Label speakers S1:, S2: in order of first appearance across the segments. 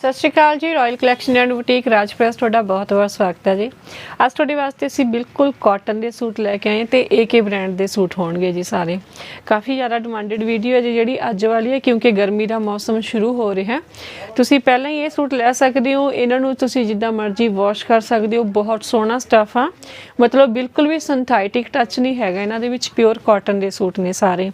S1: ਸਤਿ ਸ਼੍ਰੀ ਅਕਾਲ ਜੀ ਰਾਇਲ ਕਲੈਕਸ਼ਨ ਐਂਡ ਬੁਟੀਕ ਰਾਜਪ੍ਰੈਸ ਤੁਹਾਡਾ ਬਹੁਤ-ਬਹੁਤ ਸਵਾਗਤ ਹੈ ਜੀ। ਅੱਜ ਤੁਹਾਡੇ ਵਾਸਤੇ ਅਸੀਂ ਬਿਲਕੁਲ ਕਾਟਨ ਦੇ ਸੂਟ ਲੈ ਕੇ ਆਏ ਹਾਂ ਤੇ ਏਕੇ ਬ੍ਰਾਂਡ ਦੇ ਸੂਟ ਹੋਣਗੇ ਜੀ ਸਾਰੇ। ਕਾਫੀ ਜ਼ਿਆਦਾ ਡਿਮਾਂਡਡ ਵੀਡੀਓ ਹੈ ਜੀ, ਜਿਹੜੀ ਅੱਜ ਵਾਲੀ ਹੈ, ਕਿਉਂਕਿ ਗਰਮੀ ਦਾ ਮੌਸਮ ਸ਼ੁਰੂ ਹੋ ਰਿਹਾ ਤੁਸੀਂ ਪਹਿਲਾਂ ਹੀ ਇਹ ਸੂਟ ਲੈ ਸਕਦੇ ਹੋ, ਇਹਨਾਂ ਨੂੰ ਤੁਸੀਂ ਜਿੱਦਾਂ ਮਰਜ਼ੀ ਵਾਸ਼ ਕਰ ਸਕਦੇ ਹੋ, ਬਹੁਤ ਸੋਹਣਾ ਸਟਫ ਆ। ਮਤਲਬ ਬਿਲਕੁਲ ਵੀ ਸਿੰਥੈਟਿਕ ਟੱਚ ਨਹੀਂ ਹੈਗਾ, ਇਹਨਾਂ ਦੇ ਵਿੱਚ ਪਿਓਰ ਕਾਟਨ ਦੇ ਸੂਟ ਨੇ ਸਾਰੇ।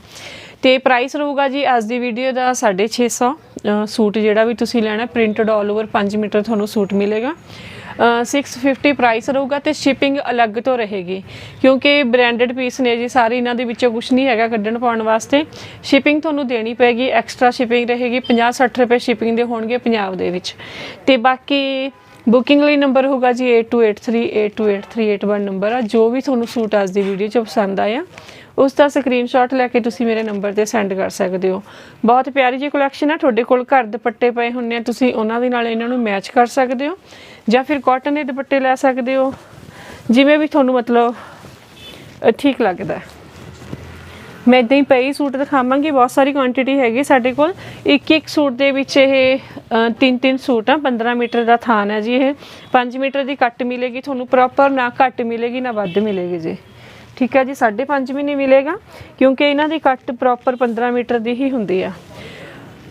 S1: ਤੇ ਪ੍ਰਾਈਸ ਰਹੂਗਾ ਜੀ ਅੱਜ ਦੀ ਵੀਡੀਓ ਦਾ 650 ਅ, ਸੂਟ ਜਿਹੜਾ ਵੀ ਤੁਸੀਂ ਲੈਣਾ ਪ੍ਰਿੰਟਡ 올 ਓਵਰ 5 ਮੀਟਰ ਤੁਹਾਨੂੰ ਸੂਟ ਮਿਲੇਗਾ। ਅ, 650 ਪ੍ਰਾਈਸ ਰਹੂਗਾ ਤੇ ਸ਼ਿਪਿੰਗ ਅਲੱਗ ਤੋਂ ਰਹੇਗੀ। ਕਿਉਂਕਿ ਬ੍ਰਾਂਡਡ ਪੀਸ ਨੇ ਜੀ ਸਾਰੇ ਇਹਨਾਂ ਦੇ ਵਿੱਚੋਂ ਕੁਝ ਨਹੀਂ ਹੈਗਾ ਕੱਢਣ ਪਾਉਣ ਵਾਸਤੇ। ਸ਼ਿਪਿੰਗ ਤੁਹਾਨੂੰ ਦੇਣੀ ਪੈਗੀ ਐਕਸਟਰਾ ਸ਼ਿਪਿੰਗ ਰਹੇਗੀ 50 60 ਰੁਪਏ ਸ਼ਿਪਿੰਗ ਦੇ ਹੋਣਗੇ ਪੰਜਾਬ ਦੇ ਵਿੱਚ। ਤੇ ਬਾਕੀ ਬੁਕਿੰਗ ਲਈ ਨੰਬਰ ਹੋਗਾ ਜੀ 8283828381 ਨੰਬਰ ਆ। ਜੋ ਵੀ ਤੁਹਾਨੂੰ ਸੂਟ ਅੱਜ ਦੀ ਵੀਡੀਓ 'ਚ ਪਸੰਦ ਆਇਆ ਉਸ ਦਾ ਸਕਰੀਨਸ਼ਾਟ ਲੈ ਕੇ ਤੁਸੀਂ ਮੇਰੇ ਨੰਬਰ ਤੇ ਸੈਂਡ ਕਰ ਸਕਦੇ ਹੋ। ਬਹੁਤ ਪਿਆਰੀ ਜੀ ਕਲੈਕਸ਼ਨ ਆ, ਤੁਹਾਡੇ ਕੋਲ ਘਰ ਦੁਪੱਟੇ ਪਏ ਹੁੰਨੇ ਆ, ਤੁਸੀਂ ਉਹਨਾਂ ਦੇ ਨਾਲ ਇਹਨਾਂ ਨੂੰ ਮੈਚ ਕਰ ਸਕਦੇ ਹੋ ਜਾਂ ਫਿਰ ਕਾਟਨ ਦੇ ਦੁਪੱਟੇ ਲੈ ਸਕਦੇ ਹੋ, ਜਿਵੇਂ ਵੀ ਤੁਹਾਨੂੰ ਮਤਲਬ ਠੀਕ ਲੱਗਦਾ। ਮੈਂ ਇਦਾਂ ਹੀ ਪਈ ਸੂਟ ਦਿਖਾਵਾਂਗੀ, ਬਹੁਤ ਸਾਰੀ ਕੁਆਂਟੀਟੀ ਹੈਗੀ ਸਾਡੇ ਕੋਲ। ਇੱਕ ਇੱਕ ਸੂਟ ਦੇ ਵਿੱਚ ਇਹ ਤਿੰਨ ਤਿੰਨ ਸੂਟ ਆ 15 ਮੀਟਰ ਦਾ ਥਾਨ ਹੈ ਜੀ ਇਹ। 5 ਮੀਟਰ ਦੀ ਕੱਟ ਮਿਲੇਗੀ ਤੁਹਾਨੂੰ ਪ੍ਰੋਪਰ ਨਾ ਘੱਟ ਮਿਲੇਗੀ, ਨਾ ਵੱਧ ਮਿਲੇਗੀ ਜੀ। ਠੀਕ ਹੈ ਜੀ 5.5 ਵੀ ਨਹੀਂ ਮਿਲੇਗਾ, ਕਿਉਂਕਿ ਇਹਨਾਂ ਦੀ ਕੱਟ ਪ੍ਰੋਪਰ 15 ਮੀਟਰ ਦੀ ਹੀ ਹੁੰਦੀ ਆ।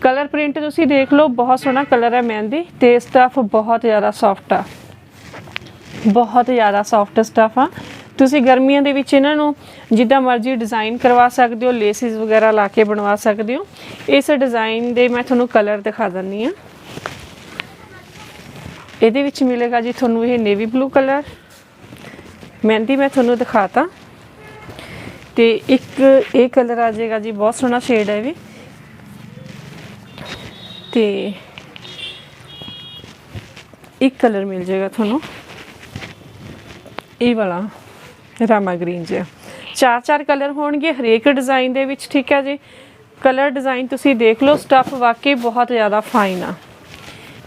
S1: ਕਲਰ ਪ੍ਰਿੰਟ ਤੁਸੀਂ ਦੇਖ ਲਓ, ਬਹੁਤ ਸੋਹਣਾ ਕਲਰ ਹੈ ਮਹਿੰਦੀ ਤੇ ਸਟਫ ਬਹੁਤ ਜ਼ਿਆਦਾ ਸੌਫਟ ਆ। ਬਹੁਤ ਜ਼ਿਆਦਾ ਸੌਫਟ ਸਟਫ ਆ। ਤੁਸੀਂ ਗਰਮੀਆਂ ਦੇ ਵਿੱਚ ਇਹਨਾਂ ਨੂੰ ਜਿੱਦਾਂ ਮਰਜ਼ੀ ਡਿਜ਼ਾਈਨ ਕਰਵਾ ਸਕਦੇ ਹੋ ਲੇਸਿਸ ਵਗੈਰਾ ਲਾ ਕੇ ਬਣਵਾ ਸਕਦੇ ਹੋ। ਇਸ ਡਿਜ਼ਾਈਨ ਦੇ ਮੈਂ ਤੁਹਾਨੂੰ ਕਲਰ ਦਿਖਾ ਦਿੰਨੀ ਆ ਇਹਦੇ ਵਿੱਚ ਮਿਲੇਗਾ ਜੀ ਤੁਹਾਨੂੰ ਇਹ ਨੇਵੀ ਬਲੂ ਕਲਰ ਮਹਿੰਦੀ ਮੈਂ ਤੁਹਾਨੂੰ ਦਿਖਾਤਾ। ਤੇ ਇੱਕ ਇਹ ਕਲਰ ਆ ਜਾਏਗਾ ਜੀ, ਬਹੁਤ ਸੋਹਣਾ ਸ਼ੇਡ ਹੈ ਵੀ। ਤੇ ਇੱਕ ਕਲਰ ਮਿਲ ਜਾਏਗਾ ਤੁਹਾਨੂੰ। ਇਹ ਵਾਲਾ, ਰਾਮਾ ਗ੍ਰੀਨ ਜਿਹਾ। ਚਾਰ ਚਾਰ ਕਲਰ ਹੋਣਗੇ ਹਰੇਕ ਡਿਜ਼ਾਈਨ ਦੇ ਵਿੱਚ, ਠੀਕ ਹੈ ਜੀ? ਕਲਰ ਡਿਜ਼ਾਈਨ ਤੁਸੀਂ ਦੇਖ ਲਓ ਸਟੱਫ ਵਾਕਈ ਬਹੁਤ ਜ਼ਿਆਦਾ ਫਾਈਨ ਆ।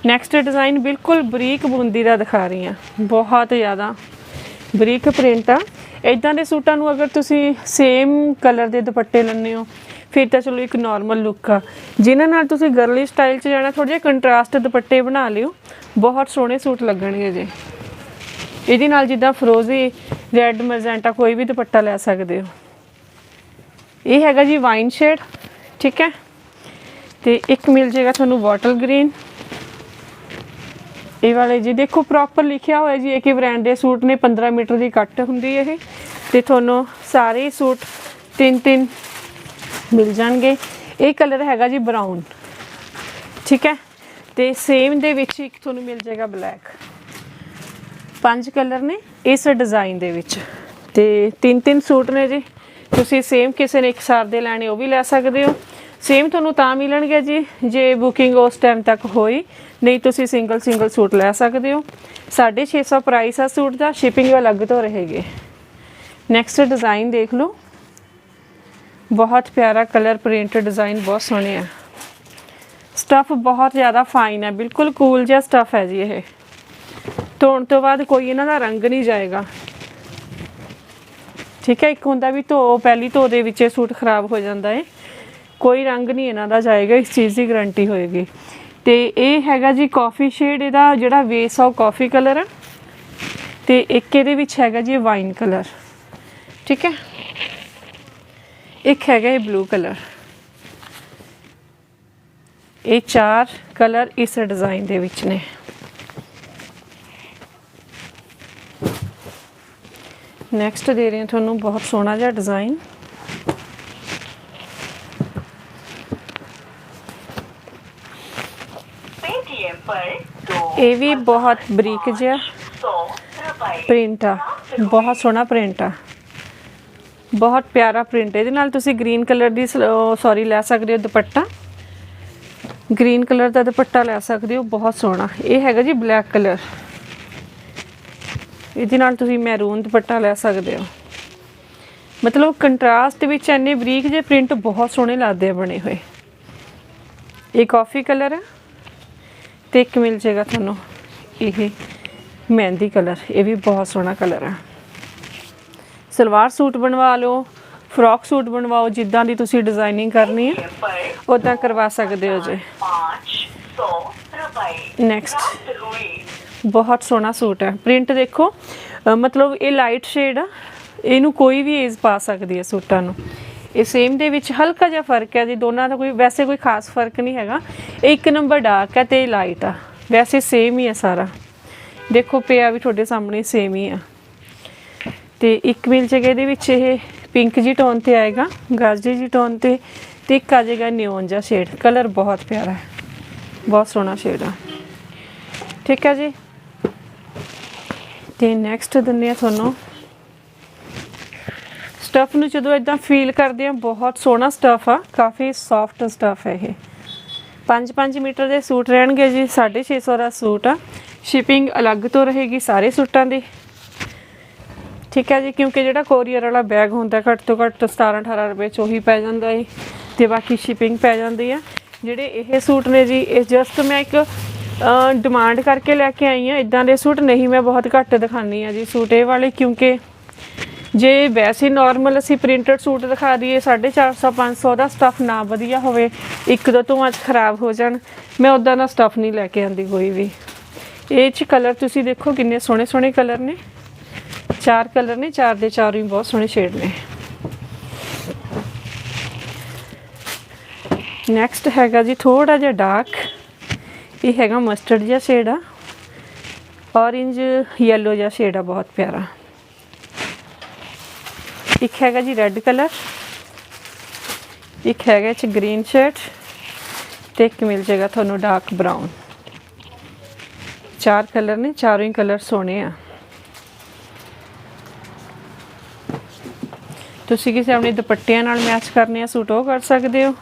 S1: ਨੈਕਸਟ ਡਿਜ਼ਾਈਨ ਬਿਲਕੁਲ ਬਰੀਕ ਬੂੰਦੀ ਦਾ ਦਿਖਾ ਰਹੀ ਹਾਂ। ਬਹੁਤ ਜ਼ਿਆਦਾ ਬਰੀਕ ਪ੍ਰਿੰਟ ਆ। ਇਦਾਂ ਦੇ ਸੂਟਾਂ ਨੂੰ ਅਗਰ ਤੁਸੀਂ ਸੇਮ ਕਲਰ ਦੇ ਦੁਪੱਟੇ ਲੈਣੇ ਹੋ, ਫਿਰ ਤਾਂ ਚਲੋ ਇੱਕ ਨਾਰਮਲ ਲੁੱਕ ਆ। ਜਿਨ੍ਹਾਂ ਨਾਲ ਤੁਸੀਂ ਗਰਲੀ ਸਟਾਈਲ 'ਚ ਜਾਣਾ ਥੋੜਾ ਜਿਹਾ ਕੰਟਰਾਸਟ ਦੁਪੱਟੇ ਬਣਾ ਲਿਓ। ਬਹੁਤ ਸੋਹਣੇ ਸੂਟ ਲੱਗਣਗੇ ਜੀ। ਇਹਦੇ ਨਾਲ ਜਿੱਦਾਂ ਫਰੋਜ਼ੀ ਰੈੱਡ ਮਰਜੈਂਟਾ ਕੋਈ ਵੀ ਦੁਪੱਟਾ ਲੈ ਸਕਦੇ ਹੋ। ਇਹ ਹੈਗਾ ਜੀ ਵਾਈਨ ਸ਼ੇਡ ਠੀਕ ਹੈ? ਤੇ ਇੱਕ ਮਿਲ ਜਾਏਗਾ ਤੁਹਾਨੂੰ ਬੋਟਲ ਗ੍ਰੀਨ ਇਹ ਵਾਲੇ ਜੀ ਦੇਖੋ ਪ੍ਰੋਪਰ ਲਿਖਿਆ ਹੋਇਆ ਜੀ ਇੱਕ ਕਿ ਬ੍ਰਾਂਡ ਦੇ ਸੂਟ ਨੇ 15 ਮੀਟਰ ਦੀ ਕੱਟ ਹੁੰਦੀ ਇਹ। ਤੇ ਤੁਹਾਨੂੰ ਸਾਰੇ ਸੂਟ ਤਿੰਨ ਤਿੰਨ ਮਿਲ ਜਾਣਗੇ। ਇਹ ਕਲਰ ਹੈਗਾ ਜੀ ਬਰਾਊਨ ਠੀਕ ਹੈ? ਤੇ ਸੇਮ ਦੇ ਵਿੱਚ ਇੱਕ ਤੁਹਾਨੂੰ ਮਿਲ ਜਾਏਗਾ ਬਲੈਕ ਪੰਜ ਕਲਰ ਨੇ ਇਸ ਡਿਜ਼ਾਈਨ ਦੇ ਵਿੱਚ। ਤੇ ਤਿੰਨ ਤਿੰਨ ਸੂਟ ਨੇ ਜੀ। ਤੁਸੀਂ ਸੇਮ ਕਿਸੇ ਨੇ ਇੱਕ ਸਾਰ ਦੇ ਲੈਣੇ, ਉਹ ਵੀ ਲੈ ਸਕਦੇ ਹੋ। ਸੇਮ ਤੁਹਾਨੂੰ ਤਾਂ ਮਿਲਣਗੇ ਜੀ, ਜੇ ਬੁਕਿੰਗ ਉਸ ਟਾਈਮ ਤੱਕ ਹੋਈ। ਨਹੀਂ, ਤੁਸੀਂ ਸਿੰਗਲ ਸਿੰਗਲ ਸੂਟ ਲੈ ਸਕਦੇ ਹੋ। 650 ਪ੍ਰਾਈਸ ਆ ਸੂਟ ਦਾ ਸ਼ਿਪਿੰਗ ਅਲੱਗ ਤੋਂ ਰਹੇਗੀ। ਨੈਕਸਟ ਡਿਜ਼ਾਈਨ ਦੇਖ ਲਓ। ਬਹੁਤ ਪਿਆਰਾ ਕਲਰ ਪ੍ਰਿੰਟ ਡਿਜ਼ਾਈਨ ਬਹੁਤ ਸੋਹਣੇ ਆ। ਸਟਫ ਬਹੁਤ ਜ਼ਿਆਦਾ ਫਾਈਨ ਹੈ ਬਿਲਕੁਲ ਕੂਲ ਜਿਹਾ ਸਟਫ ਹੈ ਜੀ ਇਹ। ਧੋਣ ਤੋਂ ਬਾਅਦ ਕੋਈ ਇਹਨਾਂ ਦਾ ਰੰਗ ਨਹੀਂ ਜਾਏਗਾ। ਠੀਕ ਹੈ, ਇੱਕ ਹੁੰਦਾ ਵੀ ਧੋ, ਪਹਿਲੀ ਧੋ ਦੇ ਵਿੱਚ ਇਹ ਸੂਟ ਖਰਾਬ ਹੋ ਜਾਂਦਾ ਹੈ ਕੋਈ ਰੰਗ ਨਹੀਂ ਇਹਨਾਂ ਦਾ ਜਾਏਗਾ, ਇਸ ਚੀਜ਼ ਦੀ ਗਾਰੰਟੀ ਹੋਏਗੀ। ਤੇ ਇਹ ਹੈਗਾ ਜੀ ਕਾਫੀ ਸ਼ੇਡ ਇਹਦਾ ਜਿਹੜਾ ਬੇਸ ਆ ਉਹ ਕਾਫੀ ਕਲਰ ਹੈ ਤੇ ਇੱਕ ਇਹਦੇ ਵਿੱਚ ਹੈਗਾ ਜੀ ਵਾਈਨ ਕਲਰ ਠੀਕ ਹੈ? ਇੱਕ ਹੈਗਾ ਇਹ ਬਲੂ ਕਲਰ ਇਹ ਚਾਰ ਕਲਰ ਇਸ ਡਿਜ਼ਾਈਨ ਦੇ ਵਿੱਚ ਨੇ। ਨੈਕਸਟ ਦੇ ਰਹੇ ਹਾਂ ਤੁਹਾਨੂੰ ਬਹੁਤ ਸੋਹਣਾ ਜਿਹਾ ਡਿਜ਼ਾਈਨ ਇਹ ਵੀ ਬਹੁਤ ਬਰੀਕ ਜਿਹਾ ਪ੍ਰਿੰਟ ਆ। ਬਹੁਤ ਸੋਹਣਾ ਪ੍ਰਿੰਟ ਆ। ਬਹੁਤ ਪਿਆਰਾ ਪ੍ਰਿੰਟ ਇਹਦੇ ਨਾਲ ਤੁਸੀਂ ਗ੍ਰੀਨ ਕਲਰ ਦੀ ਸੌਰੀ, ਲੈ ਸਕਦੇ ਹੋ ਦੁਪੱਟਾ। ਗ੍ਰੀਨ ਕਲਰ ਦਾ ਦੁਪੱਟਾ ਲੈ ਸਕਦੇ ਹੋ। ਬਹੁਤ ਸੋਹਣਾ। ਇਹ ਹੈਗਾ ਜੀ ਬਲੈਕ ਕਲਰ। ਇਹਦੇ ਨਾਲ ਤੁਸੀਂ ਮੈਰੂਨ ਦੁਪੱਟਾ ਲੈ ਸਕਦੇ ਹੋ। ਮਤਲਬ ਕੰਟਰਾਸਟ ਵਿੱਚ ਇੰਨੇ ਬਰੀਕ ਜਿਹੇ ਪ੍ਰਿੰਟ ਬਹੁਤ ਸੋਹਣੇ ਲੱਗਦੇ ਆ ਬਣੇ ਹੋਏ। ਇਹ ਕਾਫੀ ਕਲਰ ਹੈ ਤੇ ਇੱਕ ਮਿਲ ਜਾਏਗਾ ਤੁਹਾਨੂੰ ਇਹ ਮਹਿੰਦੀ ਕਲਰ। ਇਹ ਵੀ ਬਹੁਤ ਸੋਹਣਾ ਕਲਰ ਹੈ ਸਲਵਾਰ ਸੂਟ ਬਣਵਾ ਲਓ, ਫਰੋਕ ਸੂਟ ਬਣਵਾਓ, ਜਿੱਦਾਂ ਦੀ ਤੁਸੀਂ ਡਿਜ਼ਾਈਨਿੰਗ ਕਰਨੀ ਹੈ ਉਦਾਂ ਕਰਵਾ ਸਕਦੇ ਹੋ ਜੀ।
S2: ਨੈਕਸਟ
S1: ਬਹੁਤ ਸੋਹਣਾ ਸੂਟ ਹੈ ਪ੍ਰਿੰਟ ਦੇਖੋ ਮਤਲਬ ਇਹ ਲਾਈਟ ਸ਼ੇਡ ਆ। ਇਹਨੂੰ ਕੋਈ ਵੀ ਏਜ ਪਾ ਸਕਦੀ ਹੈ ਸੂਟਾਂ ਨੂੰ। ਇਹ ਸੇਮ ਦੇ ਵਿੱਚ ਹਲਕਾ ਜਿਹਾ ਫ਼ਰਕ ਹੈ ਜੀ, ਦੋਨਾਂ ਦਾ ਕੋਈ, ਵੈਸੇ ਕੋਈ ਖਾਸ ਫ਼ਰਕ ਨਹੀਂ ਹੈਗਾ। ਇਹ ਇੱਕ ਨੰਬਰ ਡਾਰਕ ਹੈ ਤੇ ਲਾਈਟ ਆ। ਵੈਸੇ ਸੇਮ ਹੀ ਹੈ ਸਾਰਾ। ਦੇਖੋ ਪਿਆ ਵੀ ਤੁਹਾਡੇ ਸਾਹਮਣੇ ਸੇਮ ਹੀ ਆ। ਤੇ ਇੱਕ ਮਿਲ ਜੇਗਾ ਇਹਦੇ ਵਿੱਚ ਇਹ ਪਿੰਕ ਜੀ ਟੋਨ ਤੇ ਆਏਗਾ, ਗਾਜਰੀ ਜੀ ਟੋਨ ਤੇ ਤੇ ਇੱਕ ਆ ਜਾਏਗਾ ਨਿਓਨ ਜਿਹਾ ਸ਼ੇਡ ਕਲਰ ਬਹੁਤ ਪਿਆਰਾ ਹੈ। ਬਹੁਤ ਸੋਹਣਾ ਸ਼ੇਡ ਆ। ਠੀਕ ਹੈ ਜੀ? ਤੇ ਨੈਕਸਟ ਦਿੰਦੇ ਆ ਤੁਹਾਨੂੰ ਸਟਫ ਨੂੰ ਜਦੋਂ ਇਦਾਂ ਫੀਲ ਕਰਦੇ ਆ ਬਹੁਤ ਸੋਹਣਾ ਸਟਫ ਆ, ਕਾਫੀ ਸੌਫਟ ਸਟਫ ਹੈ ਇਹ। 5-5 ਮੀਟਰ ਦੇ ਸੂਟ ਰਹਿਣਗੇ ਜੀ 650 ਦਾ ਸੂਟ ਆ। ਸ਼ਿਪਿੰਗ ਅਲੱਗ ਤੋਂ ਰਹੇਗੀ ਸਾਰੇ ਸੂਟਾਂ ਦੀ। ਠੀਕ ਹੈ ਜੀ, ਕਿਉਂਕਿ ਜਿਹੜਾ ਕੋਰੀਅਰ ਵਾਲਾ ਬੈਗ ਹੁੰਦਾ, ਘੱਟ ਤੋਂ ਘੱਟ 17 18 ਰੁਪਏ ਚ ਉਹੀ ਪੈ ਜਾਂਦਾ ਏ, ਤੇ ਬਾਕੀ ਸ਼ਿਪਿੰਗ ਪੈ ਜਾਂਦੀ ਆ। ਜਿਹੜੇ ਇਹ ਸੂਟ ਨੇ ਜੀ, ਇਹ ਜਸਟ ਮੈਂ ਇੱਕ ਡਿਮਾਂਡ ਕਰਕੇ ਲੈ ਕੇ ਆਈ ਆ। ਇਦਾਂ ਦੇ ਸੂਟ ਨਹੀਂ ਮੈਂ ਬਹੁਤ ਘੱਟ ਦਿਖਾਨੀ ਆ ਜੀ ਸੂਟ ਇਹ ਵਾਲੇ, ਕਿਉਂਕਿ ਜੇ ਵੈਸੇ ਨਾਰਮਲ ਅਸੀਂ ਪ੍ਰਿੰਟਡ ਸੂਟ ਦਿਖਾ ਦਈਏ 450 500 ਦਾ ਸਟਫ ਨਾ ਵਧੀਆ ਹੋਵੇ, ਇੱਕ ਦੋ ਤੋਂ ਅੱਜ ਖਰਾਬ ਹੋ ਜਾਣ, ਮੈਂ ਉਦਾਂ ਦਾ ਸਟਫ ਨਹੀਂ ਲੈ ਕੇ ਆਂਦੀ ਕੋਈ ਵੀ। ਇਹ 'ਚ ਕਲਰ ਤੁਸੀਂ ਦੇਖੋ ਕਿੰਨੇ ਸੋਹਣੇ ਸੋਹਣੇ ਕਲਰ ਨੇ। ਚਾਰ ਕਲਰ ਨੇ, ਚਾਰ ਦੇ ਚਾਰ ਵੀ ਬਹੁਤ ਸੋਹਣੇ ਸ਼ੇਡ ਨੇ। ਨੈਕਸਟ ਹੈਗਾ ਜੀ ਥੋੜਾ ਜਿਹਾ ਡਾਰਕ ਇਹ ਹੈਗਾ ਮਸਟਰਡ ਜਿਹਾ ਸ਼ੇਡ ਆ। ਔਰੇਂਜ ਯੈਲੋ ਜਿਹਾ ਸ਼ੇਡ ਆ, ਬਹੁਤ ਪਿਆਰਾ। ਇੱਕ ਹੈਗਾ ਜੀ ਰੈੱਡ ਕਲਰ ਇੱਕ ਹੈਗਾ ਚ ਗ੍ਰੀਨ ਸ਼ਰਟ ਤੇ ਇੱਕ ਮਿਲ ਜਾਏਗਾ ਤੁਹਾਨੂੰ ਡਾਰਕ ਬਰਾਊਨ ਚਾਰ ਕਲਰ ਨੇ, ਚਾਰੋਂ ਹੀ ਕਲਰ ਸੋਹਣੇ ਆ। ਤੁਸੀਂ ਕਿਸੇ ਆਪਣੇ ਦੁਪੱਟਿਆਂ ਨਾਲ ਮੈਚ ਕਰਨੇ ਆ ਸੂਟ ਉਹ ਕਰ ਸਕਦੇ ਹੋ।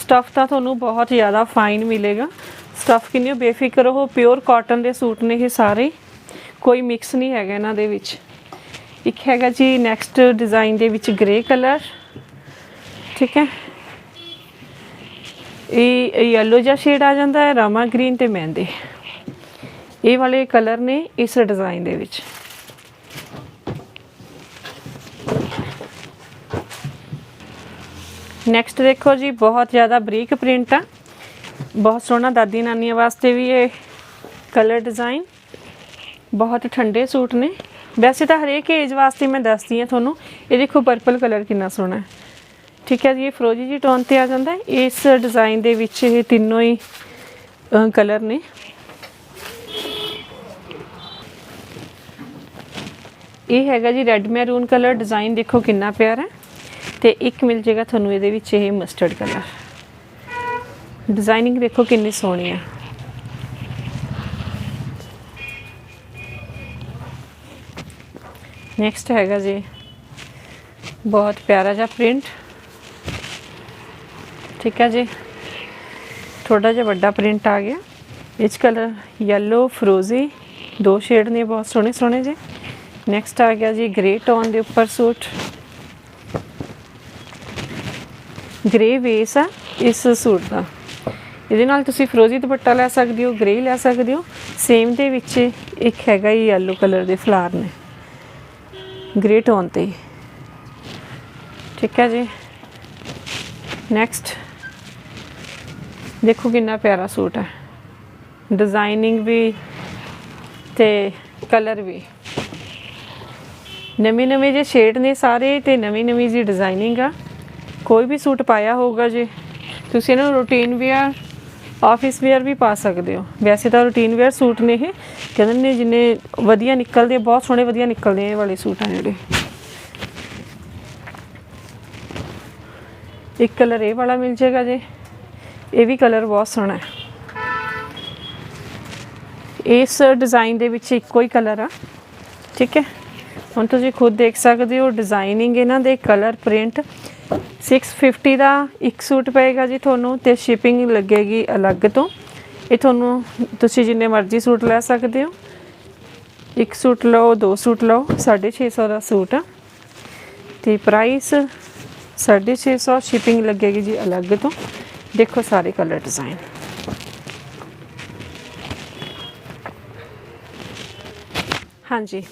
S1: ਸਟਫ ਤਾਂ ਤੁਹਾਨੂੰ ਬਹੁਤ ਜ਼ਿਆਦਾ ਫਾਈਨ ਮਿਲੇਗਾ। ਸਟਫ ਕਿੰਨੀ ਬੇਫਿਕਰ ਉਹ ਪਿਓਰ ਕਾਟਨ ਦੇ ਸੂਟ ਨੇ ਇਹ ਸਾਰੇ। ਕੋਈ ਮਿਕਸ ਨਹੀਂ ਹੈਗਾ ਇਹਨਾਂ ਦੇ ਵਿੱਚ। ਇੱਕ ਹੈਗਾ ਜੀ ਨੈਕਸਟ ਡਿਜ਼ਾਈਨ ਦੇ ਵਿੱਚ ਗ੍ਰੇ ਕਲਰ ਠੀਕ ਹੈ। ਇਹ ਯੈਲੋ ਜਿਹਾ ਸ਼ੇਡ ਆ ਜਾਂਦਾ ਹੈ, ਰਾਮਾ ਗ੍ਰੀਨ ਤੇ ਮਹਿੰਦੀ। ਇਹ ਵਾਲੇ ਕਲਰ ਨੇ ਇਸ ਡਿਜ਼ਾਈਨ ਦੇ ਵਿੱਚ। ਨੈਕਸਟ ਦੇਖੋ ਜੀ, ਬਹੁਤ ਜ਼ਿਆਦਾ ਬਰੀਕ ਪ੍ਰਿੰਟ ਆ। ਬਹੁਤ ਸੋਹਣਾ ਦਾਦੀ ਨਾਨੀਆਂ ਵਾਸਤੇ ਵੀ ਇਹ ਕਲਰ ਡਿਜ਼ਾਈਨ ਬਹੁਤ ਠੰਡੇ ਸੂਟ ਨੇ। ਵੈਸੇ ਤਾਂ ਹਰੇਕ ਏਜ ਵਾਸਤੇ ਮੈਂ ਦੱਸਦੀ ਹਾਂ ਤੁਹਾਨੂੰ, ਇਹ ਦੇਖੋ ਪਰਪਲ ਕਲਰ ਕਿੰਨਾ ਸੋਹਣਾ ਹੈ। ਠੀਕ ਹੈ ਜੀ, ਇਹ ਫਰੋਜੀ ਜੀ ਟੋਨ ਤੇ ਆ ਜਾਂਦਾ ਇਸ ਡਿਜ਼ਾਈਨ ਦੇ ਵਿੱਚ ਇਹ ਤਿੰਨੋਂ ਹੀ ਕਲਰ ਨੇ। ਇਹ ਹੈਗਾ ਜੀ ਰੈੱਡ ਮੈਰੂਨ ਕਲਰ ਡਿਜ਼ਾਈਨ ਦੇਖੋ ਕਿੰਨਾ ਪਿਆਰਾ ਹੈ। ਤੇ ਇੱਕ ਮਿਲ ਜੇਗਾ ਤੁਹਾਨੂੰ ਇਹਦੇ ਵਿੱਚ ਇਹ ਮਸਟਰਡ ਕਲਰ ਡਿਜ਼ਾਈਨਿੰਗ ਦੇਖੋ ਕਿੰਨੀ ਸੋਹਣੀ ਹੈ। ਨੈਕਸਟ ਹੈਗਾ ਜੀ। ਬਹੁਤ ਪਿਆਰਾ ਜਿਹਾ ਪ੍ਰਿੰਟ ਠੀਕ ਹੈ ਜੀ। ਥੋੜਾ ਜਿਹਾ ਵੱਡਾ ਪ੍ਰਿੰਟ ਆ ਗਿਆ। ਇਸ ਕਲਰ ਯੈਲੋ ਫਰੋਜ਼ੀ ਦੋ ਸ਼ੇਡ ਨੇ, ਬਹੁਤ ਸੋਹਣੇ ਸੋਹਣੇ ਜੇ। ਨੈਕਸਟ ਆ ਗਿਆ ਜੀ ਗ੍ਰੇ ਟੋਨ ਦੇ ਉੱਪਰ ਸੂਟ। ਗ੍ਰੇ ਵੇਸ ਆ ਇਸ ਸੂਟ ਦਾ। ਇਹਦੇ ਨਾਲ ਤੁਸੀਂ ਫਰੋਜ਼ੀ ਦੁਪੱਟਾ ਲੈ ਸਕਦੇ ਹੋ ਗ੍ਰੇ ਲੈ ਸਕਦੇ ਹੋ। ਸੇਮ ਦੇ ਵਿੱਚ ਇੱਕ ਹੈਗਾ ਇਹ ਯੈਲੋ ਕਲਰ ਦੇ ਫਲਾਰ ਨੇ। ਗ੍ਰੇਟ ਹੋਣ ਤੇ। ਠੀਕ ਹੈ ਜੀ। ਨੈਕਸਟ ਦੇਖੋ ਕਿੰਨਾ ਪਿਆਰਾ ਸੂਟ ਹੈ। ਡਿਜ਼ਾਈਨਿੰਗ ਵੀ ਤੇ ਕਲਰ ਵੀ। ਨਵੇਂ ਨਵੇਂ ਜੇ ਸ਼ੇਡ ਨੇ ਸਾਰੇ ਤੇ ਨਵੀਂ ਨਵੀਂ ਜੀ ਡਿਜ਼ਾਈਨਿੰਗ ਆ। ਕੋਈ ਵੀ ਸੂਟ ਪਾਇਆ ਹੋਊਗਾ ਜੇ। ਤੁਸੀਂ ਇਹਨਾਂ ਨੂੰ ਰੂਟੀਨ ਵੇਅਰ ਆਫਿਸ ਵੇਅਰ ਵੀ ਪਾ ਸਕਦੇ ਹੋ। ਵੈਸੇ ਤਾਂ ਰੂਟੀਨ ਵੇਅਰ ਸੂਟ ਨੇ ਇਹ। ਕਹਿੰਦੇ ਨੇ ਜਿੰਨੇ ਵਧੀਆ ਨਿਕਲਦੇ, ਬਹੁਤ ਸੋਹਣੇ ਵਧੀਆ ਨਿਕਲਦੇ ਇਹ ਵਾਲੇ ਸੂਟ ਆ ਜਿਹੜੇ। ਇੱਕ ਕਲਰ ਇਹ ਵਾਲਾ ਮਿਲ ਜਾਏਗਾ ਜੀ। ਇਹ ਵੀ ਕਲਰ ਬਹੁਤ ਸੋਹਣਾ ਹੈ। ਇਸ ਡਿਜ਼ਾਈਨ ਦੇ ਵਿੱਚ ਇੱਕੋ ਹੀ ਕਲਰ ਆ। ਠੀਕ ਹੈ। ਹੁਣ ਤੁਸੀਂ ਖੁਦ ਦੇਖ ਸਕਦੇ ਹੋ ਡਿਜ਼ਾਈਨਿੰਗ ਇਹਨਾਂ ਦੇ ਕਲਰ ਪ੍ਰਿੰਟ 650 ਦਾ ਇੱਕ ਸੂਟ ਪਏਗਾ ਜੀ ਤੁਹਾਨੂੰ ਤੇ ਸ਼ਿਪਿੰਗ ਲੱਗੇਗੀ ਅਲੱਗ ਤੋਂ। ਇਹ ਤੁਹਾਨੂੰ ਤੁਸੀਂ ਜਿੰਨੇ ਮਰਜ਼ੀ ਸੂਟ ਲੈ ਸਕਦੇ ਹੋ। ਇੱਕ ਸੂਟ ਲਓ, ਦੋ ਸੂਟ ਲਓ 650 ਦਾ ਸੂਟ ਆ। ਤੇ ਪ੍ਰਾਈਸ 650 ਸ਼ਿਪਿੰਗ ਲੱਗੇਗੀ ਜੀ ਅਲੱਗ ਤੋਂ। ਦੇਖੋ ਸਾਰੇ ਕਲਰ ਡਿਜ਼ਾਈਨ ਹਾਂਜੀ।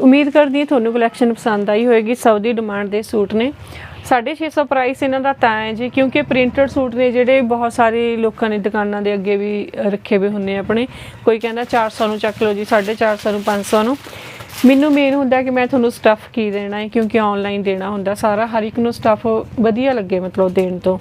S1: ਉਮੀਦ ਕਰਦੀ ਹਾਂ ਤੁਹਾਨੂੰ ਕਲੈਕਸ਼ਨ ਪਸੰਦ ਆਈ ਹੋਏਗੀ ਸਭ ਦੀ ਡਿਮਾਂਡ ਦੇ ਸੂਟ ਨੇ। 650 ਪ੍ਰਾਈਸ ਇਹਨਾਂ ਦਾ ਤਾਂ ਹੈ ਜੀ, ਕਿਉਂਕਿ ਪ੍ਰਿੰਟਡ ਸੂਟ ਨੇ ਜਿਹੜੇ ਬਹੁਤ ਸਾਰੇ ਲੋਕਾਂ ਨੇ ਦੁਕਾਨਾਂ ਦੇ ਅੱਗੇ ਵੀ ਰੱਖੇ ਹੋਏ ਹੁੰਦੇ ਆ ਆਪਣੇ। ਕੋਈ ਕਹਿੰਦਾ 400 ਨੂੰ ਚੱਕ ਲਓ ਜੀ 450 ਨੂੰ 500 ਨੂੰ। ਮੈਨੂੰ ਮੇਨ ਹੁੰਦਾ ਕਿ ਮੈਂ ਤੁਹਾਨੂੰ ਸਟੱਫ ਕੀ ਦੇਣਾ ਹੈ, ਕਿਉਂਕਿ ਆਨਲਾਈਨ ਦੇਣਾ ਹੁੰਦਾ, ਸਾਰਾ ਹਰ ਇੱਕ ਨੂੰ ਸਟੱਫ ਵਧੀਆ ਲੱਗੇ ਮਤਲਬ ਦੇਣ ਤੋਂ।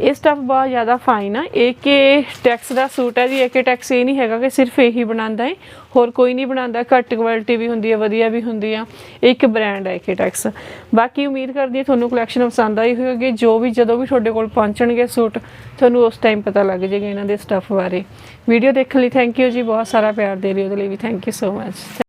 S1: ਇਹ ਸਟੱਫ ਬਹੁਤ ਜ਼ਿਆਦਾ ਫਾਈਨ ਆ। ਇਹ ਏਕੇ ਟੈਕਸ ਦਾ ਸੂਟ ਹੈ ਜੀ, ਇਹ ਏਕੇ ਟੈਕਸ ਇਹ ਨਹੀਂ ਹੈਗਾ ਕਿ ਸਿਰਫ ਇਹੀ ਬਣਾਉਂਦਾ ਹੈ। ਹੋਰ ਕੋਈ ਨਹੀਂ ਬਣਾਉਂਦਾ, ਘੱਟ ਕੁਆਲਿਟੀ ਵੀ ਹੁੰਦੀ ਹੈ, ਵਧੀਆ ਵੀ ਹੁੰਦੀ ਆ। ਇਹ ਇੱਕ ਬ੍ਰਾਂਡ ਹੈ ਏਕੇ ਟੈਕਸ ਬਾਕੀ ਉਮੀਦ ਕਰਦੀ ਹਾਂ ਤੁਹਾਨੂੰ ਕਲੈਕਸ਼ਨ ਪਸੰਦ ਆਈ ਹੋਵੇਗੀ। ਜੋ ਵੀ ਜਦੋਂ ਵੀ ਤੁਹਾਡੇ ਕੋਲ ਪਹੁੰਚਣਗੇ ਸੂਟ ਤੁਹਾਨੂੰ ਉਸ ਟਾਈਮ ਪਤਾ ਲੱਗ ਜਾਏਗਾ ਇਹਨਾਂ ਦੇ ਸਟੱਫ ਬਾਰੇ। ਵੀਡੀਓ ਦੇਖਣ ਲਈ ਥੈਂਕ ਯੂ ਜੀ। ਬਹੁਤ ਸਾਰਾ ਪਿਆਰ ਦੇ ਰਹੇ ਉਹਦੇ ਲਈ ਵੀ ਥੈਂਕ ਯੂ ਸੋ ਮਚ